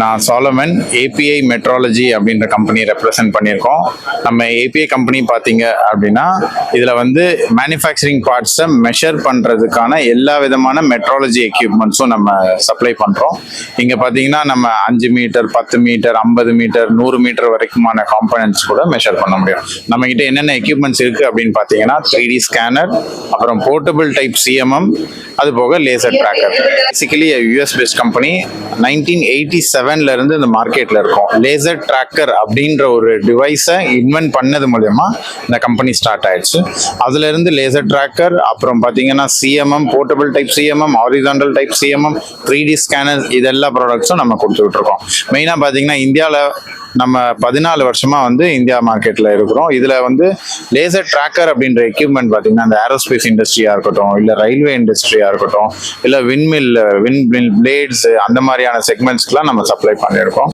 நான் Solomon API metrology அப்படின்ற company represent பண்ணியிருக்கோம். நம்ம ஏபிஐ கம்பெனி பார்த்தீங்க அப்படின்னா இதில் வந்து மேனுஃபேக்சரிங் பார்ட்ஸை மெஷர் பண்ணுறதுக்கான எல்லா விதமான மெட்ராலஜி எக்யூப்மெண்ட்ஸும் நம்ம சப்ளை பண்ணுறோம் இங்கே பார்த்தீங்கன்னா நம்ம அஞ்சு மீட்டர் பத்து மீட்டர் ஐம்பது மீட்டர் நூறு மீட்டர் வரைக்குமான காம்பனன்ட்ஸ் கூட மெஷர் பண்ண முடியும். நம்மக்கிட்ட என்னென்ன எக்யூப்மெண்ட்ஸ் இருக்குது அப்படின்னு பார்த்தீங்கன்னா த்ரீ டி ஸ்கேனர் அப்புறம் போர்ட்டபிள் டைப் சிஎம்எம் அது போக laser tracker basically US based company nineteen eighty செவன்ல இருந்து இந்த மார்க்கெட்ல இருக்கும். லேசர் ட்ராக்கர் அப்படின்ற ஒரு டிவைஸை இன்வென்ட் பண்ணது மூலயமா இந்த கம்பெனி ஸ்டார்ட் ஆயிடுச்சு. அதுல இருந்து லேசர் ட்ராக்கர் அப்புறம் பாத்தீங்கன்னா CMM portable type CMM horizontal type CMM three D scanner இது எல்லா ப்ராடக்ட்ஸும் நம்ம கொடுத்துட்டு இருக்கோம். மெயினாக பார்த்தீங்கன்னா இந்தியாவில் நம்ம பதினாலு வருஷமா வந்து இந்தியா மார்க்கெட்ல இருக்கிறோம். இதுல வந்து லேசர் ட்ராக்கர் அப்படின்ற எக்யூப்மெண்ட் பாத்தீங்கன்னா அந்த ஏரோஸ்பேஸ் இண்டஸ்ட்ரியா இருக்கட்டும் இல்ல ரயில்வே இண்டஸ்ட்ரியா இருக்கட்டும் இல்ல விண்மில் விண்மில் பிளேட்ஸ் அந்த மாதிரியான செக்மெண்ட்ஸ்க்குலாம் நம்ம சப்ளை பண்ணியிருக்கோம்.